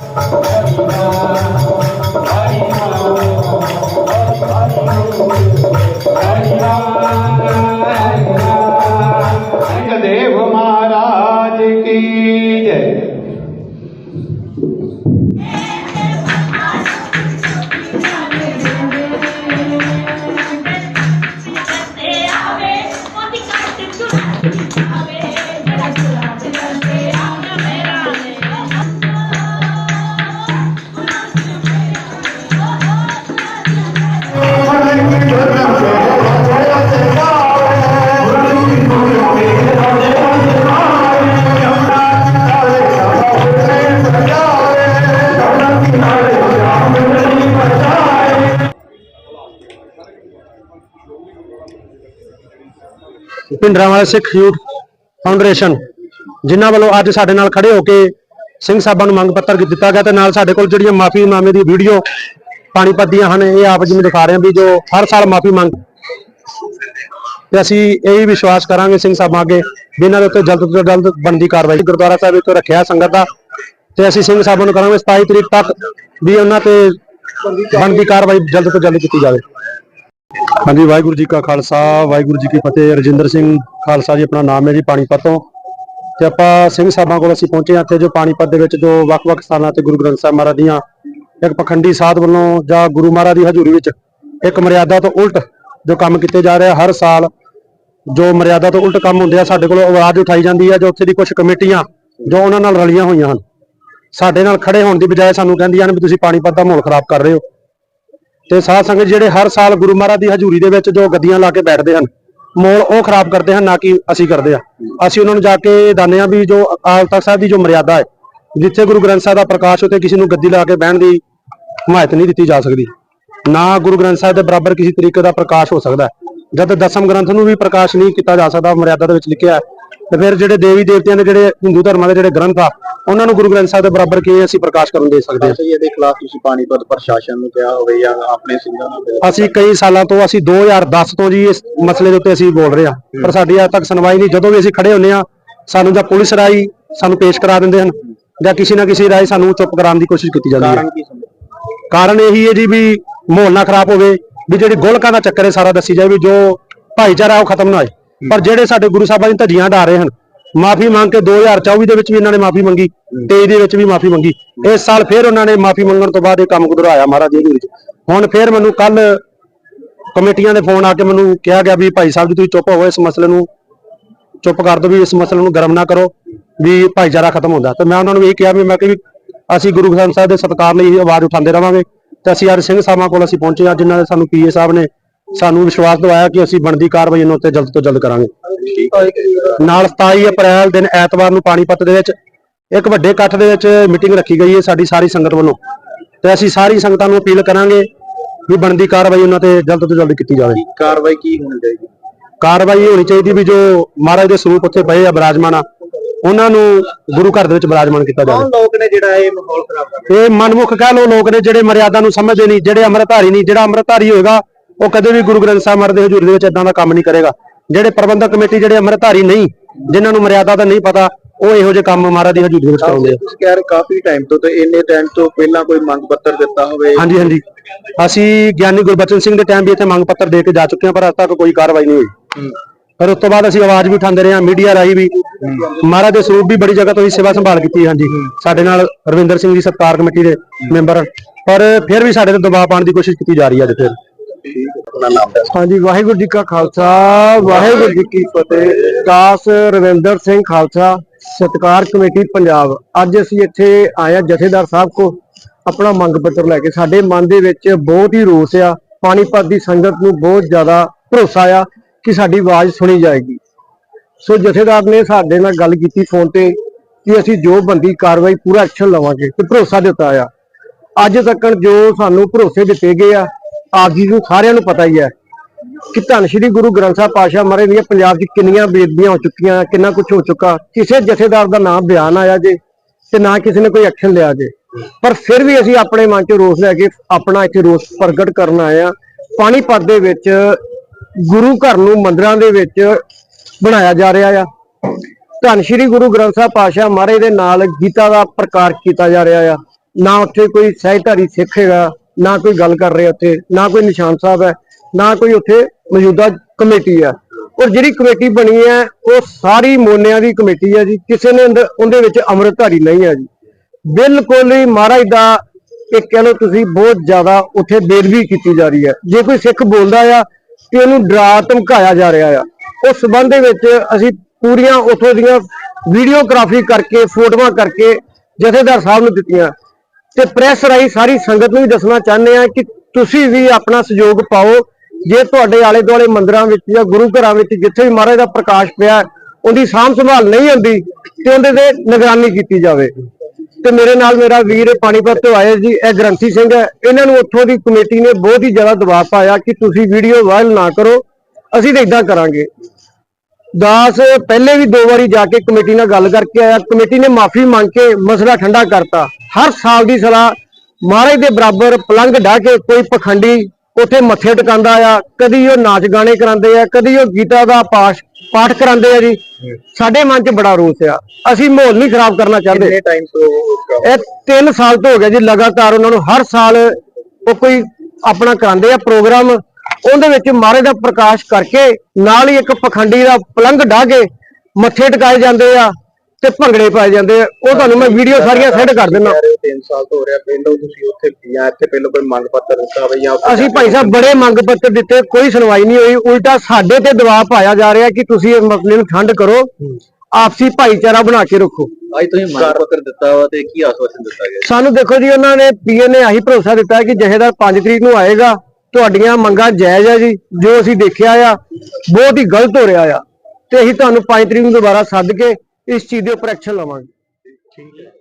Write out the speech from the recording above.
Thank you. ਭਿੰਡਰਾਂ ਵਾਲੇ ਸਿੱਖ youth foundation, ਜਿਨ੍ਹਾਂ ਵੱਲੋਂ ਅੱਜ ਸਾਡੇ ਨਾਲ ਖੜੇ ਹੋ ਕੇ ਸਿੰਘ ਸਾਹਿਬਾਂ ਨੂੰ ਮੰਗ ਪੱਤਰ ਦਿੱਤਾ ਗਿਆ ਤੇ ਨਾਲ ਸਾਡੇ ਕੋਲ ਜਿਹੜੀਆਂ ਮਾਫੀ ਨਾਮੇ ਦੀ ਵੀਡੀਓ ਪਾਣੀਪਤ ਦੀਆਂ ਹਨ, ਇਹ ਆਪ ਜੀ ਨੂੰ ਦਿਖਾ ਰਹੇ ਹਾਂ ਵੀ ਜੋ ਹਰ ਸਾਲ ਮਾਫੀ ਮੰਗ ਤੇ ਅਸੀਂ ਇਹੀ ਵਿਸ਼ਵਾਸ ਕਰਾਂਗੇ ਸਿੰਘ ਸਾਹਿਬਾਂ ਅੱਗੇ ਵੀ ਇਹਨਾਂ ਦੇ ਉੱਤੇ ਜਲਦ ਤੋਂ ਜਲਦ ਬਣਦੀ ਕਾਰਵਾਈ। ਗੁਰਦੁਆਰਾ ਸਾਹਿਬ ਵਿੱਚ ਰੱਖਿਆ ਸੰਗਤ ਦਾ ਤੇ ਅਸੀਂ ਸਿੰਘ ਸਾਹਿਬਾਂ ਨੂੰ ਕਰਾਂਗੇ 27 ਤਰੀਕ ਤੱਕ ਵੀ ਉਹਨਾਂ ਤੇ ਬਣਦੀ ਕਾਰਵਾਈ ਜਲਦ ਤੋਂ ਜਲਦ ਕੀਤੀ ਜਾਵੇ। ਹਾਂਜੀ, ਵਾਹਿਗੁਰੂ ਜੀ ਕਾ ਖਾਲਸਾ, ਵਾਹਿਗੁਰੂ ਜੀ ਕੀ ਫਤਿਹ। ਰਜਿੰਦਰ ਸਿੰਘ ਖਾਲਸਾ ਜੀ, ਆਪਣਾ ਨਾਮ ਹੈ ਜੀ, ਪਾਣੀਪਤ ਤੋਂ। ਤੇ ਆਪਾਂ ਸਿੰਘ ਸਾਹਿਬਾਂ ਕੋਲ ਅਸੀਂ ਪਹੁੰਚੇ ਹਾਂ ਇੱਥੇ ਜੋ ਪਾਣੀਪਤ ਦੇ ਵਿੱਚ ਜੋ ਵੱਖ-ਵੱਖ ਸਥਾਨਾਂ ਤੇ ਗੁਰੂ ਗ੍ਰੰਥ ਸਾਹਿਬ ਮਹਾਰਾਜ ਦੀਆਂ। ਇੱਕ ਪਖੰਡੀ ਸਾਧ ਵੱਲੋਂ ਜਾਂ ਗੁਰੂ ਮਹਾਰਾਜ ਦੀ ਹਜ਼ੂਰੀ ਵਿੱਚ ਇੱਕ ਮਰਿਆਦਾ ਤੋਂ ਉਲਟ ਜੋ ਕੰਮ ਕੀਤੇ ਜਾ ਰਹੇ ਹਰ ਸਾਲ, ਜੋ ਮਰਿਆਦਾ ਤੋਂ ਉਲਟ ਕੰਮ ਹੁੰਦੇ ਆ, ਸਾਡੇ ਕੋਲ ਆਵਾਜ਼ ਉਠਾਈ ਜਾਂਦੀ ਹੈ ਜੋ ਉੱਥੇ ਦੀ ਕੁਝ ਕਮੇਟੀਆਂ ਜੋ ਉਹਨਾਂ ਨਾਲ ਰਲੀਆਂ ਹੋਈਆਂ ਹਨ। ਸਾਡੇ ਨਾਲ ਖੜੇ ਹੋਣ ਦੀ ਬਜਾਏ ਸਾਨੂੰ ਕਹਿੰਦੀਆਂ ਹਨ ਵੀ ਤੁਸੀਂ ਪਾਣੀਪਤ ਦਾ ਮਾਹੌਲ ਖਰਾਬ ਕਰ ਰਹੇ ਹੋ। ਤੇ ਸਾਧ ਸੰਗਤ ਜਿਹੜੇ ਹਰ ਸਾਲ ਗੁਰੂ ਮਹਾਰਾਜ ਦੀ ਹਜ਼ੂਰੀ ਦੇ ਵਿੱਚ ਜੋ ਗੱਦੀਆਂ ਲਾ ਕੇ ਬੈਠਦੇ ਹਨ, ਮੋਲ ਉਹ ਖਰਾਬ ਕਰਦੇ ਹਨ ਨਾ ਕਿ ਅਸੀਂ ਕਰਦੇ ਆ ਅਸੀਂ ਉਹਨਾਂ ਨੂੰ ਜਾ ਕੇ ਦਾਨੇ ਆ ਵੀ ਜੋ ਅਕਾਲ ਤਖਤ ਸਾਹਿਬ ਦੀ ਜੋ ਮਰਿਆਦਾ ਹੈ, ਜਿੱਥੇ ਗੁਰੂ ਗ੍ਰੰਥ ਸਾਹਿਬ ਦਾ ਪ੍ਰਕਾਸ਼ ਉਤੇ ਕਿਸੇ ਨੂੰ ਗੱਦੀ ਲਾ ਕੇ ਬਹਿਣ ਦੀ ਹਮਾਇਤ ਨਹੀਂ ਦਿੱਤੀ ਜਾ ਸਕਦੀ। ਨਾ ਗੁਰੂ ਗ੍ਰੰਥ ਸਾਹਿਬ ਦੇ ਬਰਾਬਰ ਕਿਸੇ ਤਰੀਕੇ ਦਾ ਪ੍ਰਕਾਸ਼ ਹੋ ਸਕਦਾ ਜਦ ਦਸਮ ਗ੍ਰੰਥ ਨੂੰ ਵੀ ਪ੍ਰਕਾਸ਼ ਨਹੀਂ ਕੀਤਾ ਜਾ ਸਕਦਾ, ਮਰਿਆਦਾ ਦੇ ਵਿੱਚ ਲਿਖਿਆ ਤੇ ਫਿਰ ਜਿਹੜੇ ਦੇਵੀ ਦੇਵਤਿਆਂ ਦੇ ਜਿਹੜੇ ਹਿੰਦੂ ਧਰਮਾਂ ਦੇ ਜਿਹੜੇ ਗ੍ਰੰਥ ਆ ਉਹਨਾਂ ਨੂੰ ਗੁਰੂ ਗ੍ਰੰਥ ਸਾਹਿਬ ਦੇ ਬਰਾਬਰ ਕਿਵੇਂ ਅਸੀਂ ਪ੍ਰਕਾਸ਼ ਕਰਨ ਦੇ ਸਕਦੇ ਹਾਂ? ਸਹੀ ਇਹਦੇ ਖਿਲਾਫ ਤੁਸੀਂ ਪਾਣੀਪਤ ਪ੍ਰਸ਼ਾਸਨ ਨੂੰ ਕਿਹਾ ਹੋਵੇ ਜਾਂ ਆਪਣੇ ਸਿੰਘਾਂ ਨੂੰ ਅਸੀਂ ਕਈ ਸਾਲਾਂ ਤੋਂ ਅਸੀਂ 2010 ਤੋਂ ਜੀ ਇਸ ਮਸਲੇ ਦੇ ਉੱਤੇ ਅਸੀਂ ਬੋਲ ਰਹੇ ਹਾਂ। ਪਰ ਸਾਡੀ ਅੱਜ ਤੱਕ ਸੁਣਵਾਈ ਨਹੀਂ। ਜਦੋਂ ਵੀ ਅਸੀਂ ਖੜੇ ਹੁੰਨੇ ਆ ਸਾਨੂੰ ਜਾਂ ਪੁਲਿਸ ਰਾਈ ਸਾਨੂੰ ਪੇਸ਼ ਕਰਾ ਦਿੰਦੇ ਹਨ ਜਾਂ ਕਿਸੇ ਨਾ ਕਿਸੇ ਰਾਈ ਸਾਨੂੰ ਚੁੱਪ ਕਰਾਉਣ ਦੀ ਕੋਸ਼ਿਸ਼ ਕੀਤੀ ਜਾਂਦੀ ਹੈ। ਕਾਰਨ ਇਹੀ ਹੈ ਜੀ ਵੀ ਮਾਹੌਲ ਨਾ ਖਰਾਬ ਹੋਵੇ ਵੀ ਜਿਹੜੀ ਗੋਲਕਾਂ ਦਾ ਚੱਕਰ ਹੈ ਸਾਰਾ ਦੱਸੀ ਜਾਏ ਵੀ ਜੋ ਭਾਈਚਾਰਾ ਉਹ ਖਤਮ ਨਾ ਹੋਏ। ਪਰ ਜਿਹੜੇ ਸਾਡੇ ਗੁਰੂ ਸਾਹਿਬਾਂ ਦੀਆਂ ਧੱਜੀਆਂ ਢਾ ਰਹੇ ਹਨ ਮਾਫੀ ਮੰਗ ਕੇ 2024 ਦੇ ਵਿੱਚ ਵੀ ਇਹਨਾਂ ਨੇ ਮਾਫੀ ਮੰਗੀ 23 ਦੇ ਵਿੱਚ ਵੀ ਮਾਫੀ ਮੰਗੀ। ਇਸ ਸਾਲ ਫਿਰ ਉਹਨਾਂ ਨੇ ਮਾਫੀ ਮੰਗਣ ਤੋਂ ਬਾਅਦ ਇਹ ਕੰਮ ਦੁਹਰਾਇਆ ਮਹਾਰਾਜ ਜੀ ਦੇ ਵਿੱਚ। ਹੁਣ ਫਿਰ ਮੈਨੂੰ ਕੱਲ ਕਮੇਟੀਆਂ ਦੇ ਫੋਨ ਆ ਕੇ ਮੈਨੂੰ ਕਿਹਾ ਗਿਆ ਵੀ ਭਾਈ ਸਾਹਿਬ ਜੀ ਤੁਸੀਂ ਚੁੱਪ ਹੋਵੋ, ਇਸ ਮਸਲੇ ਨੂੰ ਚੁੱਪ ਕਰ ਦਿਓ ਵੀ ਇਸ ਮਸਲੇ ਨੂੰ ਗਰਮ ਨਾ ਕਰੋ, ਵੀ ਭਾਈਚਾਰਾ ਖਤਮ ਹੁੰਦਾ। ਤੇ ਮੈਂ ਉਹਨਾਂ ਨੂੰ ਇਹ ਕਿਹਾ ਵੀ ਮੈਂ ਕਿ ਵੀ ਅਸੀਂ ਗੁਰੂ ਗ੍ਰੰਥ ਸਾਹਿਬ ਦੇ ਸਤਿਕਾਰ ਲਈ ਆਵਾਜ਼ ਉਠਾਉਂਦੇ ਰਵਾਂਗੇ। ਤੇ ਅਸੀਂ ਅੱਜ ਸਿੰਘ ਸਾਹਿਬਾਂ ਕੋਲ ਅਸੀਂ ਪਹੁੰਚੇ ਹਾਂ, ਜਿਨ੍ਹਾਂ ਨੇ ਸਾਨੂੰ ਪੀਏ ਸਾਹਿਬ ਨੇ ਸਾਨੂੰ ਵਿਸ਼ਵਾਸ ਦਿਵਾਇਆ ਕਿ ਅਸੀਂ ਬਣਦੀ ਕਾਰਵਾਈ ਇਹਨਾਂ ਉੱਤੇ ਜਲਦ ਤੋਂ ਜਲਦ ਕਰਾਂਗੇ। ਨਾਲ 27 ਅਪ੍ਰੈਲ ਦਿਨ ਐਤਵਾਰ ਨੂੰ ਪਾਣੀਪਤ ਦੇ ਵਿੱਚ ਇੱਕ ਵੱਡੇ ਇਕੱਠ ਦੇ ਵਿੱਚ ਮੀਟਿੰਗ ਰੱਖੀ ਗਈ ਹੈ ਸਾਡੀ ਸਾਰੀ ਸੰਗਤ ਵੱਲੋਂ। ਤੇ ਅਸੀਂ ਸਾਰੀ ਸੰਗਤਾਂ ਨੂੰ ਅਪੀਲ ਕਰਾਂਗੇ ਵੀ ਬਣਦੀ ਕਾਰਵਾਈ ਉਹਨਾਂ ਤੇ ਜਲਦ ਤੋਂ ਜਲਦ ਕੀਤੀ ਜਾਵੇ। ਕਾਰਵਾਈ ਕੀ ਹੋਣੀ ਚਾਹੀਦੀ? ਕਾਰਵਾਈ ਹੋਣੀ ਚਾਹੀਦੀ ਵੀ ਜੋ ਮਹਾਰਾਜ ਦੇ ਸਰੂਪ ਉੱਥੇ ਪਏ ਆ ਬਿਰਾਜਮਾਨ ਆ ਉਹਨਾਂ ਨੂੰ ਗੁਰੂ ਘਰ ਦੇ ਵਿੱਚ ਬਿਰਾਜਮਾਨ ਕੀਤਾ ਜਾਵੇ। ਕੌਣ ਲੋਕ ਨੇ ਜਿਹੜਾ ਇਹ ਮਾਹੌਲ ਖਰਾਬ ਕਰ ਇਹ ਮਨਮੁਖ ਕਹਿ ਲੋ ਲੋਕ ਨੇ ਜਿਹੜੇ ਮਰਿਆਦਾ ਨੂੰ ਸਮਝਦੇ ਨਹੀਂ ਜਿਹੜੇ ਅੰਮ੍ਰਿਤਧਾਰੀ ਨਹੀਂ ਜਿਹੜਾ ਅੰਮ੍ਰਿਤਧਾਰੀ ਹੋਏਗਾ ਉਹ ਕਦੇ ਵੀ ਗੁਰੂ ਗ੍ਰੰਥ ਸਾਹਿਬ ਮਹਾਰਾਜ ਦੇ ਹਜ਼ੂਰੀ ਦੇ ਵਿੱਚ ਇਦਾਂ ਦਾ ਕੰਮ ਨਹੀਂ ਕਰੇਗਾ। ਜਿਹੜੇ ਪ੍ਰਬੰਧਕ ਕਮੇਟੀ ਜਿਹੜੇ ਅੰਮ੍ਰਿਤਧਾਰੀ ਨਹੀਂ ਜਿਨ੍ਹਾਂ ਨੂੰ ਮਰਿਆਦਾ ਦਾ ਨਹੀਂ ਪਤਾ ਉਹ ਇਹੋ ਜਿਹੇ ਕੰਮ ਮਹਾਰਾਜ ਦੀ ਹਜ਼ੂਰੀ ਵਿੱਚ ਕਰਾਉਂਦੇ ਆ। ਤੁਸੀਂ ਕਹਿ ਰਹੇ ਕਾਫੀ ਟਾਈਮ ਤੋਂ ਤੇ ਇੰਨੇ ਟਾਈਮ ਤੋਂ ਪਹਿਲਾਂ ਕੋਈ ਮੰਗ ਪੱਤਰ ਦਿੱਤਾ ਹੋਵੇ। ਹਾਂਜੀ ਹਾਂਜੀ। ਅਸੀਂ ਗਿਆਨੀ ਗੁਰਬਚਨ ਸਿੰਘ ਦੇ ਟਾਈਮ ਵੀ ਇੱਥੇ ਮੰਗ ਪੱਤਰ ਦੇ ਕੇ ਜਾ ਚੁੱਕੇ ਹਾਂ ਪਰ ਅੱਜ ਤੱਕ ਕੋਈ ਕਾਰਵਾਈ ਨਹੀਂ ਹੋਈ। ਪਰ ਉਸ ਤੋਂ ਬਾਅਦ ਅਸੀਂ ਆਵਾਜ਼ ਵੀ ਉਠਾਉਂਦੇ ਰਹੇ ਹਾਂ ਮੀਡੀਆ ਰਾਹੀਂ ਵੀ। ਮਹਾਰਾਜ ਦੇ ਸਰੂਪ ਵੀ ਬੜੀ ਜਗ੍ਹਾ ਤੋਂ ਹੀ ਸੇਵਾ ਸੰਭਾਲ ਕੀਤੀ ਹਾਂਜੀ। ਸਾਡੇ ਨਾਲ ਰਵਿੰਦਰ ਸਿੰਘ ਜੀ ਸਤਕਾਰ ਕਮੇਟੀ ਦੇ ਮੈਂਬਰ। ਪਰ ਫਿਰ ਵੀ ਸਾਡੇ ਤੇ ਦਬਾਅ ਪਾਉਣ ਦੀ ਕੋਸ਼ਿਸ਼ ਕੀਤੀ ਜਾ ਰਹੀ ਹੈ ਅੱਜ ਫਿਰ। ਆਪਣਾ ਨਾਮ ਦੱਸ ਹਾਂਜੀ, ਵਾਹਿਗੁਰੂ ਜੀ ਕਾ ਖਾਲਸਾ, ਵਾਹਿਗੁਰੂ ਜੀ ਕੀ ਫਤਿਹ। ਦਾਸ ਰਵਿੰਦਰ ਸਿੰਘ ਖਾਲਸਾ, ਸਤਕਾਰ ਕਮੇਟੀ ਪੰਜਾਬ। ਅੱਜ ਅਸੀਂ ਇੱਥੇ ਆਏ ਜਥੇਦਾਰ ਸਾਹਿਬ ਕੋ ਆਪਣਾ ਮੰਗ ਪੱਤਰ ਲੈ ਕੇ ਸਾਡੇ ਮਨ ਦੇ ਵਿੱਚ ਬਹੁਤ ਹੀ ਰੋਸ ਆ। ਪਾਣੀਪਤ ਦੀ ਸੰਗਤ ਨੂੰ ਬਹੁਤ ਜ਼ਿਆਦਾ ਭਰੋਸਾ ਆ ਕਿ ਸਾਡੀ ਆਵਾਜ਼ ਸੁਣੀ ਜਾਏਗੀ। ਸੋ ਜਥੇਦਾਰ ਨੇ ਸਾਡੇ ਨਾਲ ਗੱਲ ਕੀਤੀ ਫੋਨ ਤੇ ਕਿ ਅਸੀਂ ਜੋ ਬੰਦੀ ਕਾਰਵਾਈ ਪੂਰਾ ਐਕਸ਼ਨ ਲਵਾਂਗੇ ਤੇ ਭਰੋਸਾ ਦਿੱਤਾ ਆ। ਅੱਜ ਤੱਕ ਜੋ ਸਾਨੂੰ ਭਰੋਸੇ ਦਿੱਤੇ ਗਏ ਆ ਆਪ ਜੀ ਨੂੰ ਸਾਰਿਆਂ ਨੂੰ ਪਤਾ ਹੀ ਹੈ ਕਿ ਧੰਨ ਸ਼੍ਰੀ ਗੁਰੂ ਗ੍ਰੰਥ ਸਾਹਿਬ ਪਾਸ਼ਾ ਮਹਾਰਾਜ ਦੀਆਂ ਪੰਜਾਬ 'ਚ ਕਿੰਨੀਆਂ ਬੇਦਬੀਆਂ ਹੋ ਚੁੱਕੀਆਂ, ਕਿੰਨਾ ਕੁਝ ਹੋ ਚੁੱਕਾ। ਕਿਸੇ ਜਥੇਦਾਰ ਦਾ ਨਾਮ ਬਿਆਨ ਆਇਆ ਜੇ ਤੇ ਨਾ ਕਿਸੇ ਨੇ ਕੋਈ ਐਕਸ਼ਨ ਲਿਆ ਜੇ। ਪਰ ਫਿਰ ਵੀ ਅਸੀਂ ਆਪਣੇ ਮਨ 'ਚ ਰੋਸ ਲੈ ਕੇ ਆਪਣਾ ਇੱਥੇ ਰੋਸ ਪ੍ਰਗਟ ਕਰਨ ਆਏ ਆ ਪਾਣੀਪਤ ਦੇ ਵਿੱਚ ਗੁਰੂ ਘਰ ਨੂੰ ਮੰਦਰਾਂ ਦੇ ਵਿੱਚ ਬਣਾਇਆ ਜਾ ਰਿਹਾ ਆ। ਧੰਨ ਸ਼੍ਰੀ ਗੁਰੂ ਗ੍ਰੰਥ ਸਾਹਿਬ ਪਾਸ਼ਾ ਮਹਾਰਾਜ ਦੇ ਨਾਲ ਗੀਤਾ ਦਾ ਪ੍ਰਕਾਸ਼ ਕੀਤਾ ਜਾ ਰਿਹਾ ਆ। ਨਾ ਉੱਥੇ ਕੋਈ ਸਹਿਜਧਾਰੀ ਸਿੱਖ ਹੈਗਾ। ਨਾ ਕੋਈ ਗੱਲ ਕਰ ਰਿਹਾ ਉੱਥੇ, ਨਾ ਕੋਈ ਨਿਸ਼ਾਨ ਸਾਹਿਬ ਹੈ, ਨਾ ਕੋਈ ਉੱਥੇ ਮੌਜੂਦਾ ਕਮੇਟੀ ਹੈ। ਔਰ ਜਿਹੜੀ ਕਮੇਟੀ ਬਣੀ ਹੈ, ਉਹ ਸਾਰੀ ਮੋਨਿਆਂ ਦੀ ਕਮੇਟੀ ਹੈ ਜੀ, ਕਿਸੇ ਨੇ ਉਹਦੇ ਵਿੱਚ ਅੰਮ੍ਰਿਤਧਾਰੀ ਨਹੀਂ ਹੈ ਜੀ। ਬਿਲਕੁਲ ਹੀ ਮਹਾਰਾਜ ਦਾ ਇੱਕ ਕਹਿ ਲਓ ਤੁਸੀਂ ਬਹੁਤ ਜ਼ਿਆਦਾ ਉੱਥੇ ਬੇਦਬੀ ਕੀਤੀ ਜਾ ਰਹੀ ਹੈ। ਜੇ ਕੋਈ ਸਿੱਖ ਬੋਲਦਾ ਆ, ਤੇ ਉਹਨੂੰ ਡਰਾ, ਧਮਕਾਇਆ ਜਾ ਰਿਹਾ ਆ। ਉਸ ਸਬੰਧ ਦੇ ਵਿੱਚ ਅਸੀਂ ਪੂਰੀਆਂ ਉੱਥੋਂ ਦੀਆਂ ਵੀਡੀਓਗ੍ਰਾਫੀ ਕਰਕੇ, ਫੋਟੋਆਂ ਕਰਕੇ ਜਥੇਦਾਰ ਸਾਹਿਬ ਨੂੰ ਦਿੱਤੀਆਂ। ਤੇ ਪ੍ਰੈਸ ਰਾਹੀਂ ਸਾਰੀ ਸੰਗਤ ਨੂੰ ਵੀ ਦੱਸਣਾ ਚਾਹੁੰਦੇ ਆ ਕਿ ਤੁਸੀਂ ਵੀ ਆਪਣਾ ਸਹਿਯੋਗ ਪਾਓ। ਜੇ ਤੁਹਾਡੇ ਆਲੇ ਦੁਆਲੇ ਮੰਦਿਰਾਂ ਵਿੱਚ ਜਾਂ ਗੁਰੂ ਘਰਾਂ ਵਿੱਚ ਜਿੱਥੇ ਵੀ ਮਹਾਰਾਜ ਦਾ ਪ੍ਰਕਾਸ਼ ਪਿਆ, ਉਹਦੀ ਸਾਂਭ ਸੰਭਾਲ ਨਹੀਂ ਹੁੰਦੀ, ਤੇ ਉਹਦੇ ਤੇ ਨਿਗਰਾਨੀ ਕੀਤੀ ਜਾਵੇ। ਤੇ ਮੇਰੇ ਨਾਲ ਮੇਰਾ ਵੀਰ ਪਾਣੀਪਤ ਤੋਂ ਆਏ ਜੀ, ਇਹ ਗ੍ਰੰਥੀ ਸਿੰਘ ਹੈ। ਇਹਨਾਂ ਨੂੰ ਉੱਥੋਂ ਦੀ ਕਮੇਟੀ ਨੇ ਬਹੁਤ ਹੀ ਜ਼ਿਆਦਾ ਦਬਾਅ ਪਾਇਆ ਕਿ ਤੁਸੀਂ ਵੀਡੀਓ ਵਾਇਰਲ ਨਾ ਕਰੋ। ਅਸੀਂ ਤਾਂ ਇਦਾਂ ਕਰਾਂਗੇ। ਦਾਸ ਪਹਿਲੇ ਵੀ ਦੋ ਵਾਰੀ ਜਾ ਕੇ ਕਮੇਟੀ ਨਾਲ ਗੱਲ ਕਰਕੇ ਆਇਆ। ਕਮੇਟੀ ਨੇ ਮਾਫੀ ਮੰਗ ਕੇ ਮਸਲਾ ਠੰਡਾ ਕਰਤਾ। ਹਰ ਸਾਲ ਦੀ ਸਲਾਹ ਮਹਾਰਾਜ ਦੇ ਬਰਾਬਰ ਪਲੰਘ ਢਾ ਕੇ ਕੋਈ ਪਖੰਡੀ ਉੱਥੇ ਮੱਥੇ ਟਿਕਾਉਂਦਾ ਆ। ਕਦੀ ਉਹ ਨਾਚ ਗਾਣੇ ਕਰਾਉਂਦੇ ਆ ਕਦੀ ਉਹ ਗੀਤਾ ਦਾ ਪਾਠ ਪਾਠ ਕਰਾਉਂਦੇ ਆ ਜੀ। ਸਾਡੇ ਮਨ 'ਚ ਬੜਾ ਰੋਸ ਆ। ਅਸੀਂ ਮਾਹੌਲ ਨਹੀਂ ਖਰਾਬ ਕਰਨਾ ਚਾਹੁੰਦੇ। ਕਿੰਨੇ ਟਾਈਮ ਤੋਂ ਕੰਮ- ਇਹ 3 ਸਾਲ ਤੋਂ ਹੋ ਗਿਆ ਜੀ ਲਗਾਤਾਰ ਉਹਨਾਂ ਨੂੰ ਹਰ ਸਾਲ ਉਹ ਕੋਈ ਆਪਣਾ ਕਰਾਉਂਦੇ ਆ ਪ੍ਰੋਗਰਾਮ। ਉਹਦੇ ਵਿੱਚ ਮਹਾਰਾਜ ਦਾ ਪ੍ਰਕਾਸ਼ ਕਰਕੇ ਨਾਲ ਹੀ ਇੱਕ ਪਖੰਡੀ ਦਾ ਪਲੰਘ ਢਾ ਕੇ ਮੱਥੇ ਟਿਕਾਏ ਜਾਂਦੇ ਆ ਤੇ ਭੰਗੜੇ ਪਾਏ ਜਾਂਦੇ ਆ। ਉਹ ਤੁਹਾਨੂੰ ਮੈਂ ਵੀਡੀਓ ਸਾਰੀਆਂ ਸੈਂਡ ਕਰ ਦਿੰਦਾ। ਕਹਿ ਰਹੇ ਹੋ 3 ਸਾਲ ਤੋਂ ਹੋ ਰਿਹਾ। ਪਹਿਲਾਂ ਤੁਸੀਂ ਉੱਥੇ ਜਾਂ ਇੱਥੇ ਪਹਿਲਾਂ ਕੋਈ ਮੰਗ ਪੱਤਰ ਦਿੱਤਾ ਹੋਵੇ ਜਾਂ ਉੱਥੇ ਅਸੀਂ ਭਾਈ ਸਾਹਿਬ ਬੜੇ ਮੰਗ ਪੱਤਰ ਦਿੱਤੇ ਕੋਈ ਸੁਣਵਾਈ ਨਹੀਂ ਹੋਈ। ਉਲਟਾ ਸਾਡੇ ਤੇ ਦਬਾਅ ਪਾਇਆ ਜਾ ਰਿਹਾ ਕਿ ਤੁਸੀਂ ਇਸ ਮਸਲੇ ਨੂੰ ਠੰਡ ਕਰੋ। ਆਪਸੀ ਭਾਈਚਾਰਾ ਬਣਾ ਕੇ ਰੱਖੋ। ਅੱਜ ਤੁਸੀਂ ਮੰਗ ਪੱਤਰ ਦਿੱਤਾ ਵਾ ਤੇ ਕੀ ਆਸ਼ਵਾਸਨ ਦਿੱਤਾ ਗਿਆ? ਸਾਨੂੰ ਦੇਖੋ ਜੀ ਉਹਨਾਂ ਨੇ ਪੀਏ ਨੇ ਆਹੀ ਭਰੋਸਾ ਦਿੱਤਾ ਹੈ ਕਿ ਜਹੇਦਾਰ 5 ਤਰੀਕ ਨੂੰ ਆਏਗਾ ਤੁਹਾਡੀਆਂ ਮੰਗਾਂ ਜਾਇਜ਼ ਆ ਜੀ, ਜੋ ਅਸੀਂ ਦੇਖਿਆ ਆ, ਬਹੁਤ ਹੀ ਗਲਤ ਹੋ ਰਿਹਾ ਆ। ਤੇ ਅਸੀਂ ਤੁਹਾਨੂੰ 5 ਤਰੀਕ ਨੂੰ ਦੁਬਾਰਾ ਸੱਦ ਕੇ ਇਸ ਚੀਜ਼ ਦੇ ਉੱਪਰ ਐਕਸ਼ਨ ਲਵਾਂਗੇ। ਠੀਕ ਹੈ।